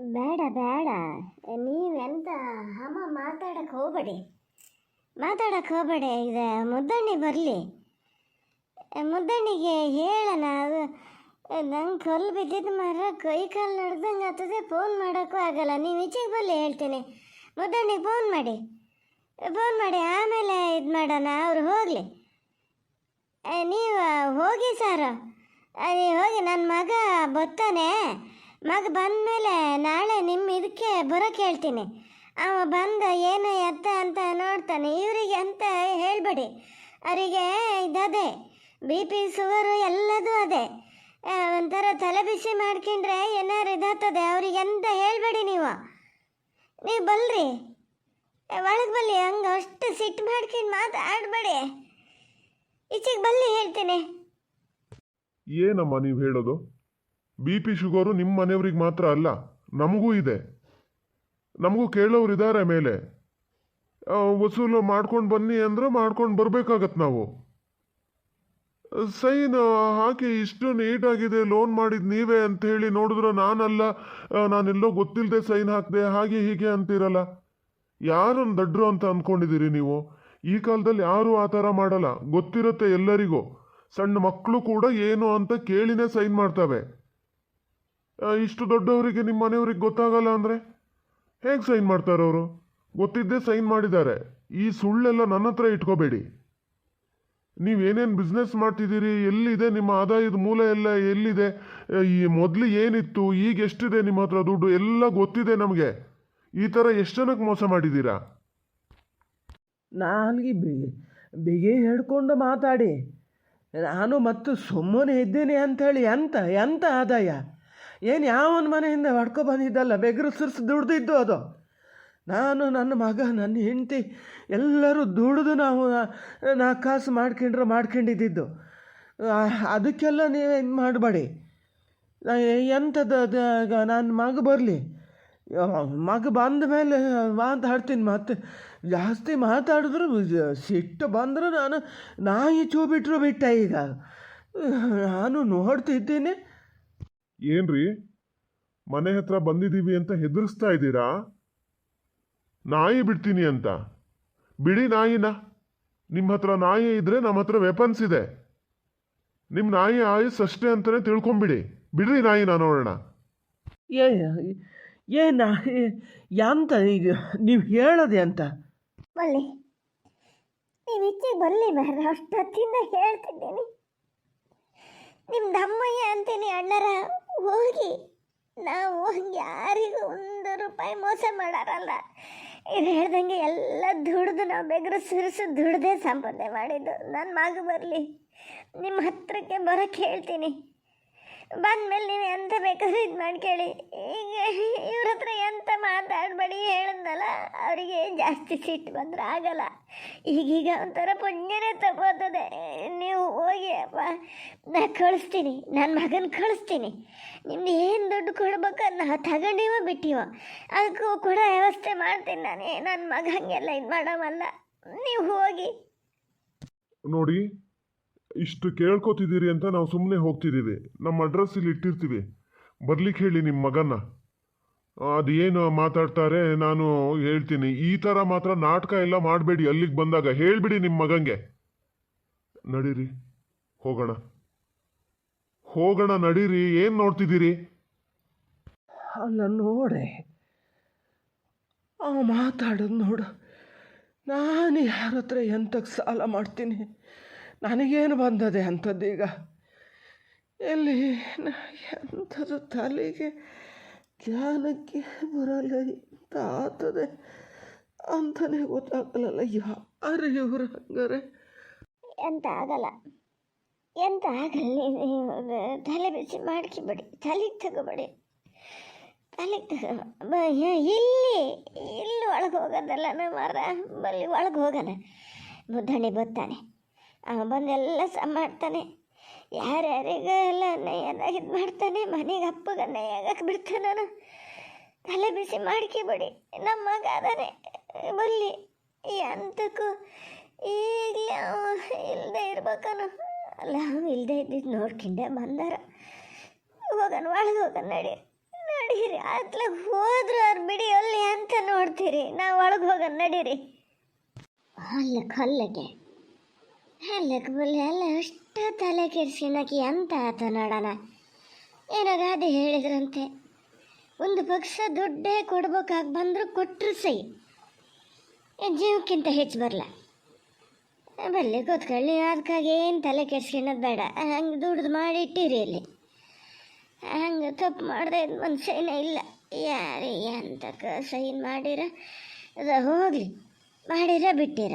ಬೇಡ ಬೇಡ. ನೀವೆಂತ ಅಮ್ಮ ಮಾತಾಡಕ್ಕೆ ಹೋಗಬೇಡಿ. ಮಾತಾಡಕ್ಕೆ ಹೋಗಬೇಡಿ. ಇದು ಮುದ್ದಣ್ಣಿ ಬರಲಿ. ಮುದ್ದಣ್ಣಿಗೆ ಹೇಳೋಣ. ನಂಗೆ ಕಲ್ಲು ಬಿದ್ದಿದ್ದು ಮರ ಕೈ ಕಾಲು ನಡ್ದಂಗೆ ಆಗ್ತದೆ ಫೋನ್ ಮಾಡೋಕ್ಕೂ ಆಗಲ್ಲ. ನೀವು ಈಚೆಗೆ ಬರಲಿ, ಹೇಳ್ತೀನಿ. ಮುದ್ದಣ್ಣಿಗೆ ಫೋನ್ ಮಾಡಿ. ಫೋನ್ ಮಾಡಿ, ಆಮೇಲೆ ಇದು ಮಾಡೋಣ. ಅವರು ಹೋಗಲಿ. ನೀವು ಹೋಗಿ ಸರ್. ನೀವು ಹೋಗಿ ನನ್ನ ಮಗ ಬರ್ತಾನೆ. ಮಗ ಬಂದಮೇಲೆ ನಾಳೆ ನಿಮ್ಮ ಇದಕ್ಕೆ ಬರೋಕ್ಕೆ ಹೇಳ್ತೀನಿ ಅವ ಬಂದ ಏನು ಎತ್ತ ಅಂತ ನೋಡ್ತಾನೆ. ಇವರಿಗೆ ಅಂತ ಹೇಳಬೇಡಿ. ಅವರಿಗೆ ಇದದೆ ಬಿ ಪಿ ಸುಗರು ಎಲ್ಲದೂ ಅದೇ. ಒಂಥರ ತಲೆ ಬಿಸಿ ಮಾಡ್ಕೊಂಡ್ರೆ ಏನಾರು ಇದಾಗ್ತದೆ? ಅವ್ರಿಗೆ ಎಂತ ಹೇಳಬೇಡಿ ನೀವು. ನೀವು ಬಲ್ರಿ ಒಳಗೆ ಬಲ್ಲಿ ಹಂಗೆ ಅಷ್ಟು ಸಿಟ್ಟು ಮಾಡ್ಕೊಂಡು ಮಾತಾಡಬೇಡಿ ಈಚೆಗೆ ಬಲ್ಲಿ ಹೇಳ್ತೀನಿ. ಏನಮ್ಮ ನೀವು ಹೇಳೋದು? ಬಿ ಪಿ ಶುಗರು ನಿಮ್ಮ ಮನೆಯವ್ರಿಗೆ ಮಾತ್ರ ಅಲ್ಲ ನಮಗೂ ಇದೆ. ನಮಗೂ ಕೇಳೋರು ಇದ್ದಾರೆ ಮೇಲೆ ವಸೂಲು ಮಾಡ್ಕೊಂಡು ಬನ್ನಿ ಅಂದರೆ ಮಾಡ್ಕೊಂಡು ಬರಬೇಕಾಗತ್ತೆ ನಾವು. ಸೈನ್ ಹಾಕಿ ಇಷ್ಟು ನೀಟಾಗಿದೆ ಲೋನ್ ಮಾಡಿದ್ದು ನೀವೇ ಅಂತ ಹೇಳಿ ನೋಡಿದ್ರೆ ನಾನಲ್ಲ ಆ, ನಾನೆಲ್ಲೋ ಗೊತ್ತಿಲ್ಲದೆ ಸೈನ್ ಹಾಕಿದೆ ಹಾಗೆ ಹೀಗೆ ಅಂತೀರಲ್ಲ. ಯಾರನ್ನು ದಡ್ರು ಅಂತ ಅಂದ್ಕೊಂಡಿದ್ದೀರಿ ನೀವು? ಈ ಕಾಲದಲ್ಲಿ ಯಾರೂ ಆ ಥರ ಮಾಡಲ್ಲ. ಗೊತ್ತಿರುತ್ತೆ ಎಲ್ಲರಿಗೂ. ಸಣ್ಣ ಮಕ್ಕಳು ಕೂಡ ಏನು ಅಂತ ಕೇಳಿನೇ ಸೈನ್ ಮಾಡ್ತವೆ. ಇಷ್ಟು ದೊಡ್ಡವರಿಗೆ ನಿಮ್ಮ ಮನೆಯವ್ರಿಗೆ ಗೊತ್ತಾಗಲ್ಲ ಅಂದರೆ? ಹೇಗೆ ಸೈನ್ ಮಾಡ್ತಾರೆ ಅವರು? ಗೊತ್ತಿದ್ದೇ ಸೈನ್ ಮಾಡಿದ್ದಾರೆ. ಈ ಸುಳ್ಳೆಲ್ಲ ನನ್ನ ಹತ್ರ ಇಟ್ಕೋಬೇಡಿ. ನೀವೇನೇನು ಬಿಸ್ನೆಸ್ ಮಾಡ್ತಿದ್ದೀರಿ, ಎಲ್ಲಿದೆ ನಿಮ್ಮ ಆದಾಯದ ಮೂಲ ಎಲ್ಲ, ಎಲ್ಲಿದೆ ಈ ಮೊದಲು ಏನಿತ್ತು, ಈಗ ಎಷ್ಟಿದೆ ನಿಮ್ಮ ಹತ್ರ ದುಡ್ಡು, ಎಲ್ಲ ಗೊತ್ತಿದೆ ನಮಗೆ. ಈ ಥರ ಎಷ್ಟು ಜನಕ್ಕೆ ಮೋಸ ಮಾಡಿದ್ದೀರಾ? ನನಗೆ ಬಿಗಿ ಬಿಗಿ ಹಿಡ್ಕೊಂಡು ಮಾತಾಡಿ. ನಾನು ಮತ್ತು ಸುಮ್ಮನೆ ಇದ್ದೀನಿ ಅಂಥೇಳಿ ಎಂತ ಎಂತ ಆದಾಯ? ಏನು ಯಾವನ ಮನೆಯಿಂದ ಹೊಡ್ಕೊ ಬಂದಿದ್ದಲ್ಲ? ಬೆಗರು ಸುರಿಸಿ ದುಡ್ದಿದ್ದು ಅದು. ನಾನು ನನ್ನ ಮಗ, ನನ್ನ ಹೆಂಡತಿ ಎಲ್ಲರೂ ದುಡಿದು ನಾವು ನಾಲ್ಕು ಕಾಸು ಮಾಡ್ಕೊಂಡ್ರೆ ಮಾಡ್ಕೊಂಡಿದ್ದಿದ್ದು. ಅದಕ್ಕೆಲ್ಲ ನೀವು ಇದು ಮಾಡಬೇಡಿ. ಎಂಥದ್ದು ನನ್ನ ಮಗ ಬರಲಿ. ಮಗ ಬಂದ ಮೇಲೆ ಮಾತಾಡ್ತೀನಿ ಮತ್ತೆ. ಜಾಸ್ತಿ ಮಾತಾಡಿದ್ರು ಸಿಟ್ಟು ಬಂದರೂ ನಾನು ನಾಯಿ ಚೂ ಬಿಟ್ಟರು ಬಿಟ್ಟ ಈಗ. ನಾನು ನೋಡ್ತಿದ್ದೀನಿ. ಏನ್ರಿ? ಮನೆ ಹತ್ರ ಬಂದಿದ್ದೀವಿ ಅಂತ ಹೆದರಿಸ್ತಾ ಇದ್ದೀರಾ? ನಾಯಿ ಬಿಡ್ತೀನಿ ಅಂತ. ಬಿಡಿ ನಾಯಿನ. ನಿಮ್ಮ ಹತ್ರ ನಾಯಿ ಇದ್ರೆ ನಮ್ಮ ಹತ್ರ ವೆಪನ್ಸ್ ಇದೆ. ನಿಮ್ಮ ನಾಯಿ ಆಯುಸ್ ಅಷ್ಟೇ ಅಂತಲೇ ತಿಳ್ಕೊಂಬಿಡಿ. ಬಿಡ್ರಿ ನಾಯಿನ ನೋಡೋಣ. ಏ ನಾಯಿ ಯಾಂತ ಈಗ ನೀವು ಹೇಳೋದೆ ಅಂತ? ನೀವು ಈಚೆಗೆ ಬರಲಿ ಬೇಡ ಅಷ್ಟೊತ್ತಿಂದ ಹೇಳ್ತಿದ್ದೀನಿ. ನಿಮ್ಮ ಅಮ್ಮಯ್ಯ ಅಂತೀನಿ ಅಣ್ಣರ. ಹೋಗಿ ನಾವು ಯಾರಿಗೂ ಒಂದು ರೂಪಾಯಿ ಮೋಸ ಮಾಡಾರಲ್ಲ. ಇದು ಹೇಳ್ದಂಗೆ ಎಲ್ಲ ದುಡ್ದು ನಾವು ಬೆಗರು ಸುರಿಸು ದುಡ್ದೇ ಸಂಪಾದನೆ ಮಾಡಿದ್ದು. ನನ್ನ ಮಗು ಬರಲಿ. ನಿಮ್ಮ ಹತ್ರಕ್ಕೆ ಬರೋಕ್ಕೆ ಹೇಳ್ತೀನಿ. ಬಂದಮೇಲೆ ನೀವು ಎಂತ ಬೇಕಾದ್ರೂ ಇದು ಮಾಡ್ಕೊಳ್ಳಿ ಈಗ ಇವ್ರ ಹತ್ರ ಎಂತ ಮಾತಾಡಬೇಡಿ ಹೇಳಿದ್ನಲ್ಲ, ಅವರಿಗೆ ಜಾಸ್ತಿ ಸಿಟ್ಟು ಬಂದ್ರೆ ಆಗಲ್ಲ. ಈಗೀಗ ಒಂಥರ ಪುಣ್ಯನೇ ತಗೋತದೆ. ನೀವು ಹೋಗಿ ಅಪ್ಪ, ನಾ ಕಳಿಸ್ತೀನಿ ನನ್ನ ಮಗನ ಕಳಿಸ್ತೀನಿ. ನಿಮ್ದು ಏನು ದುಡ್ಡು ಕೊಡ್ಬೇಕು ನಾ ತಗೊಂಡಿವ ಬಿಟ್ಟಿವ, ಅದಕ್ಕೂ ಕೂಡ ವ್ಯವಸ್ಥೆ ಮಾಡ್ತೀನಿ ನಾನು. ನನ್ನ ಮಗ ಹಂಗೆಲ್ಲ ಇದು ಮಾಡೋವಲ್ಲ. ನೀವು ಹೋಗಿ. ನೋಡಿ ಇಷ್ಟು ಕೇಳ್ಕೊತಿದ್ದೀರಿ ಅಂತ ನಾವು ಸುಮ್ಮನೆ ಹೋಗ್ತಿದ್ದೀವಿ. ನಮ್ಮ ಅಡ್ರೆಸ್ ಇಲ್ಲಿ ಇಟ್ಟಿರ್ತೀವಿ. ಬರ್ಲಿಕ್ಕೆ ಹೇಳಿ ನಿಮ್ಮ ಮಗನ ಅದು ಏನು ಮಾತಾಡ್ತಾರೆ ನಾನು ಹೇಳ್ತೀನಿ. ಈ ಥರ ಮಾತ್ರ ನಾಟಕ ಎಲ್ಲ ಮಾಡಬೇಡಿ ಅಲ್ಲಿಗೆ ಬಂದಾಗ. ಹೇಳಿಬಿಡಿ ನಿಮ್ಮ ಮಗಂಗೆ. ನಡೀರಿ, ಹೋಗೋಣ. ಹೋಗೋಣ, ನಡೀರಿ. ಏನು ನೋಡ್ತಿದ್ದೀರಿ? ಅಲ್ಲ, ನೋಡೆ. ಮಾತಾಡೋದು ನೋಡು. ನಾನು ಯಾರ ಹತ್ರ ಎಂತಕ್ಕೆ ಸಾಲ ಮಾಡ್ತೀನಿ? ನನಗೇನು ಬಂದದೆ ಅಂಥದ್ದೀಗ ಎಲ್ಲಿ ಎಂಥದ್ದು ತಲೆಗೆ ಜ್ಞಾನಕ್ಕೆ ಬರಲ್ಲ, ಎಂತ ಆತದೆ ಅಂತಲೇ ಗೊತ್ತಾಗಲ್ಲ, ಯಾರು ಇವರು ಹಂಗಾರೆ? ಎಂತ ಆಗಲ್ಲ ಎಂತ ಆಗಲ್ಲ ತಲೆ ಬಿಸಿ ಮಾಡ್ಕೊಬೇಡಿ ತಲೆಗೆ ತಗೋಬೇಡಿ. ತಲೆಗೆ ತಗೋ ಇಲ್ಲಿ ಇಲ್ಲಿ ಒಳಗೆ ಹೋಗೋದಲ್ಲ, ನಮ್ಮ ಮರ ಬಲ್ಲಿ ಒಳಗೆ ಹೋಗೋಣ. ಮುದ್ದಣಿ ಬರ್ತಾನೆ. ಬಂದೆಲ್ಲ ಸಮ ಮಾಡ್ತಾನೆ. ಯಾರ್ಯಾರಿಗೂ ಎಲ್ಲ ನಯ್ಯದಾಗ ಇದು ಮಾಡ್ತಾನೆ, ಮನೆಗೆ ಅಪ್ಪಗೆ ನಯ್ಯಾಗಕ್ಕೆ ಬಿಡ್ತಾನ ತಲೆ ಬಿಸಿ ಮಾಡ್ಕೊಬೇಡಿ ನಮ್ಮ ಮಗ ಅದಾನೆ. ಬಲ್ಲಿ ಎಂತಕ್ಕೂ ಈಗಲೇ ಅವ ಇಲ್ಲದೆ ಇರ್ಬೇಕನು ಅಲ್ಲ ಅವ ಇಲ್ಲದೆ ಇದ್ದಿದ್ದು ನೋಡ್ಕೊಂಡೆ ಬಂದಾರ. ಹೋಗನ್ ಒಳಗೆ ಹೋಗನ್ ನಡಿ. ನಡಿ ನಡೀರಿ ಅತ್ಲಾಗ ಹೋದ್ರು ಅವ್ರು ಬಿಡಿ ಅಲ್ಲಿ ಅಂತ ನೋಡ್ತೀರಿ. ನಾವು ಒಳಗೆ ಹೋಗನ್ ನಡೀರಿ. ಅಲ್ಲ ಹೊಲ್ಲಗೆ ಹೊಲ್ಲಕ್ಕೆ ಎಲ್ಲ ಅಲ್ಲ ಅಷ್ಟ ತಲೆ ಕೆಡ್ಸ್ಕೊಳಕ್ಕೆ ಅಂತ ಆತ ನೋಡೋಣ. ಏನೋ ಗಾದೆ ಹೇಳಿದ್ರಂತೆ, ಒಂದು ಪಕ್ಷ ದುಡ್ಡೇ ಕೊಡ್ಬೇಕಾಗಿ ಬಂದರೂ ಕೊಟ್ಟರು ಸೈ ಜೀವಕ್ಕಿಂತ ಹೆಚ್ಚು ಬರಲ್ಲ ಬರಲಿ, ಕೂತ್ಕೊಳ್ಳಿ ಅದಕ್ಕಾಗಿ ಏನು ತಲೆ ಕೆಡ್ಸ್ಕೊಳೋದು ಬೇಡ. ಹಂಗೆ ದುಡ್ದು ಮಾಡಿ ಇಟ್ಟಿರಿ ಅಲ್ಲಿ. ಹಂಗೆ ತಪ್ಪು ಮಾಡಿದೆ ಒಂದು ಸೈನ ಇಲ್ಲ. ಯಾರು ಎಂತಕ್ಕ ಸೈನ್ ಮಾಡಿರ? ಅದು ಹೋಗಲಿ, ಮಾಡಿರ ಬಿಟ್ಟಿರ.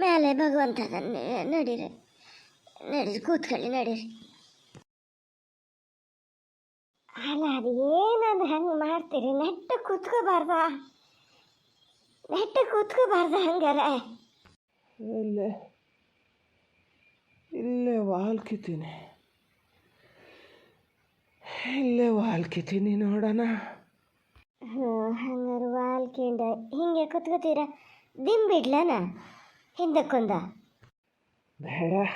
ಮೇಲೆ ಭಗವಂತ ನಡೀರಿ. ನಡೀರಿ ಕೂತ್ಕೊಳ್ಳಿ ನಡೀರಿ. ಅಲ್ಲ ಅದು ಏನದು ಹಂಗೆ ಮಾಡ್ತೀರಿ? ನೆಟ್ಟ ಕೂತ್ಕೋಬಾರ್ದ? ನೆಟ್ಟ ಕೂತ್ಕೋಬಾರ್ದ ಹಂಗಾರೆ? ಇಲ್ಲೇ ಇಲ್ಲೇ ವಾಲ್ಕಿತೀನಿ. ಇಲ್ಲೇ ವಾಲ್ಕಿತೀನಿ ನೋಡೋಣ. ಹ್ಞೂ ಹಂಗಾರೆ ವಾಲ್ಕಿಂಡ ಹಿಂಗೆ ಕೂತ್ಕೋತೀರ? ದಿಂಬಿಡ್ಲನ? ಹಿಂದಕ್ಕೊಂದ? ಬೇಡ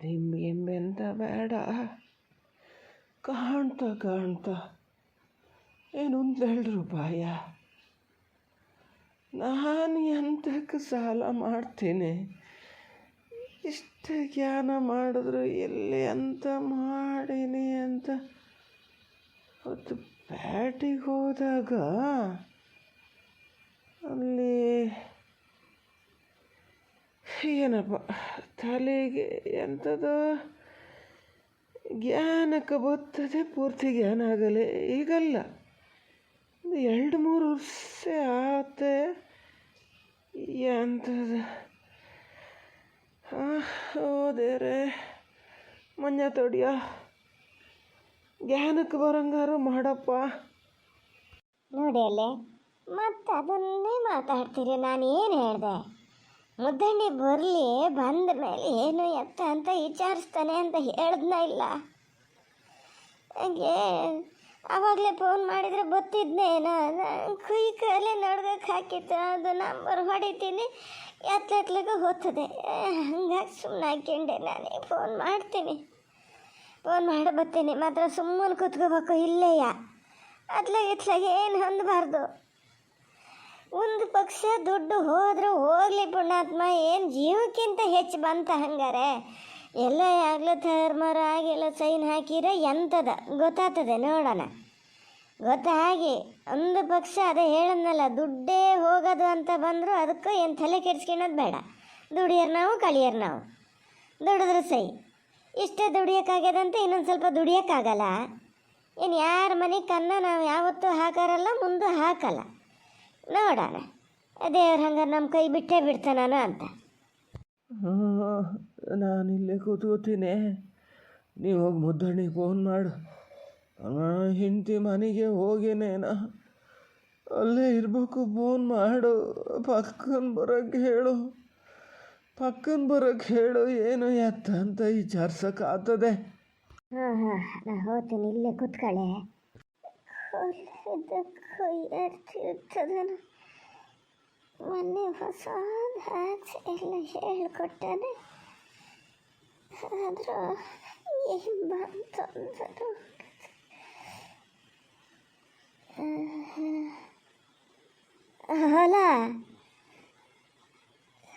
ದಿಂಬಿಂಬೆಂತ ಬೇಡ. ಕಾಣ್ತಾ ಕಾಣ್ತಾ ಏನೊಂದೆರಡು ರೂಪಾಯ? ನಾನು ಎಂತಕ್ಕೆ ಸಾಲ ಮಾಡ್ತೀನಿ? ಇಷ್ಟು ಜ್ಞಾನ ಮಾಡಿದ್ರು ಎಲ್ಲಿ ಅಂತ ಮಾಡೀನಿ ಅಂತ. ಅದು ಪ್ಯಾಟಿಗೆ ಹೋದಾಗ ಅಲ್ಲಿ ಏನಪ್ಪ? ತಲೆಗೆ ಎಂಥದ್ದು ಜ್ಞಾನಕ್ಕೆ ಬರ್ತದೆ, ಪೂರ್ತಿ ಜ್ಞಾನ ಆಗಲೇ ಈಗಲ್ಲ. ಎರಡು ಮೂರು ವರ್ಷ ಆತೆ. ಎಂಥದ ಓದೇರೆ ಮಂಜ ತೊಡಿಯ. ಜ್ಞಾನಕ್ಕೆ ಬರಂಗಾರು ಮಾಡಪ್ಪ. ನೋಡಿ ಅಲ್ಲೇ ಮತ್ತೆ ಅದನ್ನೇ ಮಾತಾಡ್ತೀರಿ ನಾನು ಏನು ಹೇಳಿದೆ? ಮುದ್ದಣ್ಣಿ ಬರಲಿ ಬಂದ ಮೇಲೆ ಏನು ಎತ್ತ ಅಂತ ವಿಚಾರಿಸ್ತಾನೆ ಅಂತ ಹೇಳ್ದನ ಇಲ್ಲ. ಹಂಗೆ ಆವಾಗಲೇ ಫೋನ್ ಮಾಡಿದರೆ ಗೊತ್ತಿದ್ನೇನೋ ಕುಯ್ ಕಾಲೇ ನೋಡ್ದಕ್ಕೆ ಹಾಕಿತ್ತು ಅದು ನಂಬರ್ ಹೊಡಿತೀನಿ ಎತ್ಲೆತ್ಲಿಗೆ ಹೋಗ್ತದೆ. ಹಂಗಾಗಿ ಸುಮ್ಮನೆ ಹಾಕ್ಯಂಡೆ ನಾನೇ ಫೋನ್ ಮಾಡ್ತೀನಿ. ಫೋನ್ ಮಾಡಿ ಬರ್ತೀನಿ, ಮಾತ್ರ ಸುಮ್ಮನೆ ಕೂತ್ಕೋಬೇಕು, ಇಲ್ಲೇಯ? ಅತ್ಲಾಗ ಇತ್ಲಾಗ ಏನು ಹೊಂದಬಾರ್ದು? ಒಂದು ಪಕ್ಷ ದುಡ್ಡು ಹೋದ್ರೂ ಹೋಗ್ಲಿ ಪುಣ್ಯಾತ್ಮ, ಏನು ಜೀವಕ್ಕಿಂತ ಹೆಚ್ಚು ಬಂತ ಹಂಗಾರೆ? ಎಲ್ಲ ಯಾಗ್ಲ ಥರ್ಮರ ಆಗಿಲ್ಲ ಸೈನ್ ಹಾಕಿರ ಎಂಥದ ಗೊತ್ತಾಗ್ತದೆ ನೋಡೋಣ. ಗೊತ್ತಾಗಿ ಒಂದು ಪಕ್ಷ ಅದೇ ಹೇಳದ್ನಲ್ಲ, ದುಡ್ಡೇ ಹೋಗೋದು ಅಂತ ಬಂದರೂ ಅದಕ್ಕೂ ಏನು ತಲೆ ಕೆಡ್ಸ್ಕೊಳೋದು ಬೇಡ. ದುಡಿಯೋರು ನಾವು, ಕಳಿಯೋರು ನಾವು. ದುಡಿದ್ರೆ ಸೈ. ಇಷ್ಟೇ ದುಡಿಯೋಕ್ಕಾಗ್ಯದಂತ ಇನ್ನೊಂದು ಸ್ವಲ್ಪ ದುಡಿಯೋಕ್ಕಾಗಲ್ಲ. ಇನ್ನು ಯಾರ ಮನೆ ಕನ್ನ ನಾವು ಯಾವತ್ತೂ ಹಾಕಾರಲ್ಲ, ಮುಂದೆ ಹಾಕಲ್ಲ. ನೋಡೋಣ. ದೇವ್ರ ಹಂಗಾರೆ ನಮ್ಮ ಕೈ ಬಿಟ್ಟೇ ಬಿಡ್ತಾನ ಅಂತ. ನಾನು ಇಲ್ಲೇ ಕೂತ್ಕೋತೀನಿ. ನೀವು ಹೋಗಿ ಮುದ್ದಣ್ಣಿಗೆ ಫೋನ್ ಮಾಡು. ಹೆಂಡತಿ ಮನೆಗೆ ಹೋಗೇನೇನ ಅಲ್ಲೇ ಇರಬೇಕು ಫೋನ್ ಮಾಡು. ಪಕ್ಕನ ಬರೋಕ್ಕೆ ಹೇಳು. ಪಕ್ಕನ ಬರೋಕ್ಕೆ ಹೇಳು ಏನು ಎತ್ತ ಅಂತ ವಿಚಾರ್ಸಕ್ಕೆ ಆಗ್ತದೆ. ಹಾಂ ಹಾಂ ನಾನು ಹೋಗ್ತೀನಿ ಇಲ್ಲೇ ಕೂತ್ಕೊಳ್ಳೆ ಇರ್ತದನ ಮೊನ್ನೆ ಹೊಸ ಹ್ಯಾಕ್ಸ್ ಎಲ್ಲ ಹೇಳ್ಕೊಟ್ಟಾನೆ ಆದರೂ ಏನು ಬಂತಂದರು. ಹೊಲ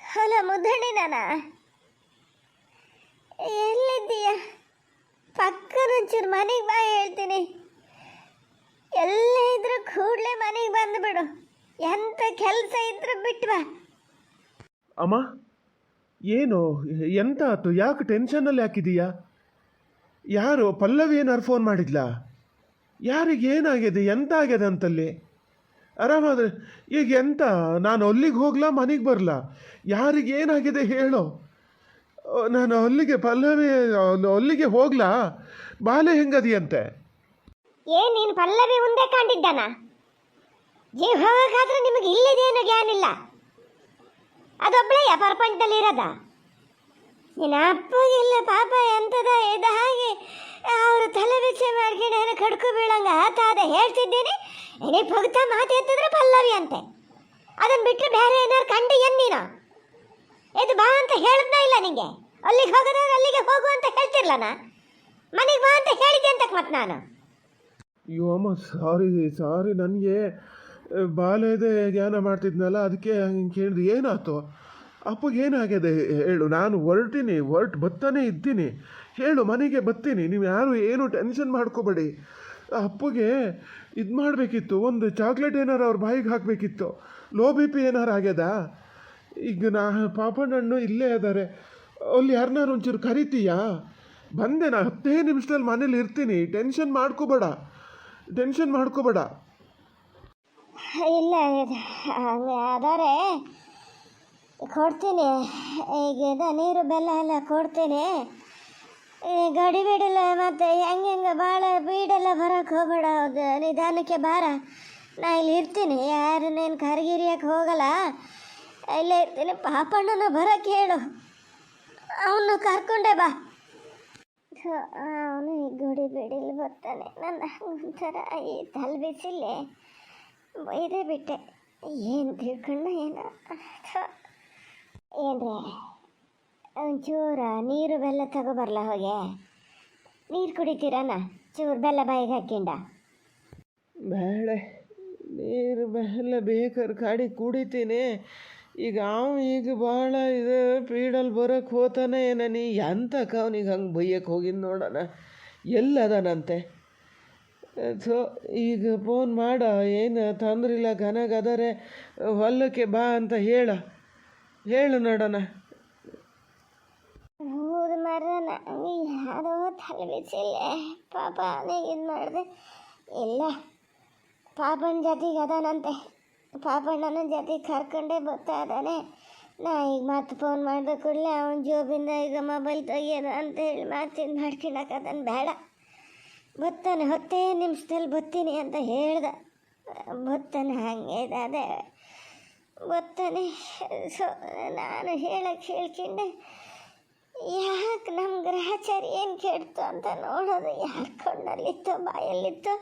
ಹೊಲ ಮುದ್ದಣಿ ನಾನ? ಎಲ್ಲಿದ್ದೀಯ? ಪಕ್ಕದ ಒಂಚೂರು ಮನೆಗೆ ಬಾ ಹೇಳ್ತೀನಿ. ಎಲ್ಲೇ ಇದ್ರು ಕೂಡಲೇ ಮನೆಗೆ ಬಂದುಬಿಡು ಎಂಥ ಕೆಲಸ ಇದ್ರು ಬಿಟ್ಟು ಅಮ್ಮ, ಏನು? ಎಂತ ಆತು? ಯಾಕೆ ಟೆನ್ಷನಲ್ಲಿ ಹಾಕಿದೀಯಾ? ಯಾರು? ಪಲ್ಲವಿ ಏನಾರು ಫೋನ್ ಮಾಡಿದ್ಲಾ? ಯಾರಿಗೆ ಏನಾಗಿದೆ? ಎಂತ ಆಗ್ಯದ ಅಂತಲ್ಲಿ? ಆರಾಮಾದ್ರೆ ಈಗ ಎಂತ? ನಾನು ಅಲ್ಲಿಗೆ ಹೋಗ್ಲಾ, ಮನೆಗೆ ಬರಲಾ? ಯಾರಿಗೆ ಏನಾಗಿದೆ ಹೇಳು. ನಾನು ಅಲ್ಲಿಗೆ, ಪಲ್ಲವಿ, ಅಲ್ಲಿಗೆ ಹೋಗ್ಲಾ? ಬಾಲೆ ಹೆಂಗದಿಯಂತೆ? ಏನ್ ನೀನು ಪಲ್ಲವಿ ಮುಂದೆ ಕಂಡಿದ್ದಾನ ಜೀವ ಹೋಗಕ್ಕಾದ್ರೆ ನಿಮಗೆ ಇಲ್ಲದೇನು ಜ್ಞಾನಿಲ್ಲ ಅದೊಬ್ಬಳೆಯ ಪ್ರಪಂಚದಲ್ಲಿ ಇರೋದ? ನಿನ್ನ ಇಲ್ಲ, ಪಾಪ ಎಂತದ ಇದ ಹಾಗೆ ಅವರು ತಲೆ ಬಿಚ್ಚೆ ಮಾಡ್ಕೊಂಡು ಏನೋ ಕಡ್ಕು ಬೀಳಂಗ ಆತಾದ ಹೇಳ್ತಿದ್ದೇನೆ. ಏನೇ ಪಗ್ತಾ ಮಾತು ಎತ್ತಿದ್ರೆ ಪಲ್ಲವಿ ಅಂತೆ. ಅದನ್ನು ಬಿಟ್ಟರೆ ಬೇರೆ ಏನಾರು ಕಂಡು ಏನ್ ನೀನು? ಇದು ಬಾ ಅಂತ ಹೇಳಿದ್ನ ಇಲ್ಲ ನಿಂಗೆ? ಅಲ್ಲಿಗೆ ಹೋಗೋದಾದ್ರೆ ಅಲ್ಲಿಗೆ ಹೋಗು ಅಂತ ಹೇಳ್ತಿರ್ಲನ? ಮನೆಗೆ ಬಾ ಅಂತ ಹೇಳಿದ್ದೆ ಅಂತ ಮತ್ತೆ ನಾನು? ಅಯ್ಯೋ ಅಮ್ಮ ಸಾರಿ ಸಾರಿ ನನಗೆ ಬಾಲ್ಯದ ಜ್ಞಾನ ಮಾಡ್ತಿದ್ನಲ್ಲ, ಅದಕ್ಕೆ ಹಂಗೆ ಕೇಳಿದೆ ಏನಾಯ್ತು? ಅಪ್ಪಗೆ ಏನಾಗಿದೆ? ಹೇಳು, ನಾನು ಹೊರಟಿನಿ, ಹೊರಟು ಬತ್ತಾನೆ ಇದ್ದೀನಿ. ಹೇಳು, ಮನೆಗೆ ಬರ್ತೀನಿ, ನೀವು ಯಾರು ಏನು ಟೆನ್ಷನ್ ಮಾಡ್ಕೋಬೇಡಿ. ಅಪ್ಪಗೆ ಇದು ಮಾಡಬೇಕಿತ್ತು, ಒಂದು ಚಾಕ್ಲೇಟ್ ಏನಾರು ಅವ್ರ ಬಾಯಿಗೆ ಹಾಕಬೇಕಿತ್ತು. ಲೋ ಬಿ ಪಿ ಏನಾರು ಆಗ್ಯದ? ಈಗ ನಾ, ಪಾಪಣ್ಣಣ್ಣು ಇಲ್ಲೇ ಇದ್ದಾರೆ ಅಲ್ಲಿ ಯಾರನ್ನಾರು ಒಂಚೂರು ಕರಿತೀಯಾ? ಬಂದೆ, ನಾ ಹತ್ತೇ ನಿಮಿಷದಲ್ಲಿ ಮನೇಲಿ ಇರ್ತೀನಿ ಟೆನ್ಷನ್ ಮಾಡ್ಕೋಬೇಡ. ಟೆನ್ಷನ್ ಮಾಡ್ಕೋಬೇಡ. ಇಲ್ಲ ಅದಾರೆ ಕೊಡ್ತೀನಿ. ಈಗ ನೀರು ಬೆಲ್ಲ ಎಲ್ಲ ಕೊಡ್ತೀನಿ. ಗಡಿ ಬಿಡಿಲ್ಲ ಮತ್ತು ಹೆಂಗೆ ಹೆಂಗೆ ಭಾಳ ಬೀಡೆಲ್ಲ ಬರೋಕ್ಕೆ ಹೋಗ್ಬೇಡ. ನಿಧಾನಕ್ಕೆ ಬಾರ. ನಾ ಇಲ್ಲಿ ಇರ್ತೀನಿ. ಯಾರು ನೀನು ಕರಗಿರಿಯಕ್ಕೆ ಹೋಗಲ್ಲ. ಇಲ್ಲೇ ಇರ್ತೀನಿ. ಪಾಪಣ್ಣನ ಬರೋಕ್ಕೆ ಹೇಳು. ಅವನು ಕರ್ಕೊಂಡೆ ಬಾ. ಅವನು ಈ ಗುಡಿ ಬಿಡಿಲಿ ಬರ್ತಾನೆ. ನನ್ನ ಒಂಥರ ಈ ತಲೆ ಬಿಸಿಲೆ ಬೈದೆ ಬಿಟ್ಟೆ. ಏನು ತಿಳ್ಕೊಂಡ ಏನೋ? ಏನ್ರಿ? ಒಂಚೂರ ನೀರು ಬೆಲ್ಲ ತಗೋಬರ್ಲ ಹೋಗೆ? ನೀರು ಕುಡಿತೀರನ ಚೂರು ಬೆಲ್ಲ ಬಾಯಿಗೆ ಹಾಕಿಂಡ? ಬೇಳೆ, ನೀರು, ಬೆಲ್ಲ ಬೇಕಾದ್ರೆ ಕಾಡಿ ಕುಡಿತೀನಿ. ಈಗ ಅವ ಈಗ ಭಾಳ ಇದು ಪೀಡಲ್ಲಿ ಬರೋಕ್ಕೆ ಹೋತಾನೆ ಏನ ನೀ ಎಂತಕ್ಕೆ ಅವನಿಗೆ ಹಂಗೆ ಬೈಯಕ್ಕೆ ಹೋಗಿದ್ದು ನೋಡೋಣ. ಎಲ್ಲದನಂತೆ. ಸೊ, ಈಗ ಫೋನ್ ಮಾಡ. ಏನು ತೊಂದ್ರಿಲ್ಲ ಘನಗದರೆ ಹೊಲಕ್ಕೆ ಬಾ ಅಂತ ಹೇಳ. ಹೇಳು ನೋಡೋಣ. ಹೌದು ಮರ ನನಗೆ ಯಾವುದೋ ತಲೆ ಪಾಪ ಅವನಿಗೆ ಇದು ಮಾಡಿದೆ. ಇಲ್ಲ, ಪಾಪನ ಜಾತಿಗೆ ಅದಾನಂತೆ. ಪಾಪಣ್ಣನ ಜೊತೆಗೆ ಕರ್ಕೊಂಡೇ ಬರ್ತಾ ಇದ್ದಾನೆ. ನಾ ಈಗ ಮತ್ತೆ ಫೋನ್ ಮಾಡಿದ ಕೂಡಲೇ ಅವನ ಜೋಬಿಂದ ಈಗ ಮೊಬೈಲ್ ತೆಗಿಯೋದು ಅಂತ ಹೇಳಿ ಮಾತಿನ ಅದನ್ನು ಬೇಡ. ಬತ್ತಾನೆ ಹೊತ್ತೇ ನಿಮಿಷದಲ್ಲಿ ಬತ್ತೀನಿ ಅಂತ ಹೇಳ್ದ. ಬತ್ತಾನೆ ಹಂಗೆ ಅದೇ ಬರ್ತಾನೆ, ಸೊ ನಾನು ಹೇಳಕ್ಕೆ ಹೇಳ್ಕೊಂಡೆ, ಯಾಕೆ ನಮ್ಮ ಗ್ರಹಚಾರಿ ಏನು ಕೆಡ್ತು ಅಂತ ನೋಡೋದು ಯಾರು ಕಣ್ಣಲ್ಲಿತ್ತೋ, ಬಾಯಲ್ಲಿತ್ತೋ?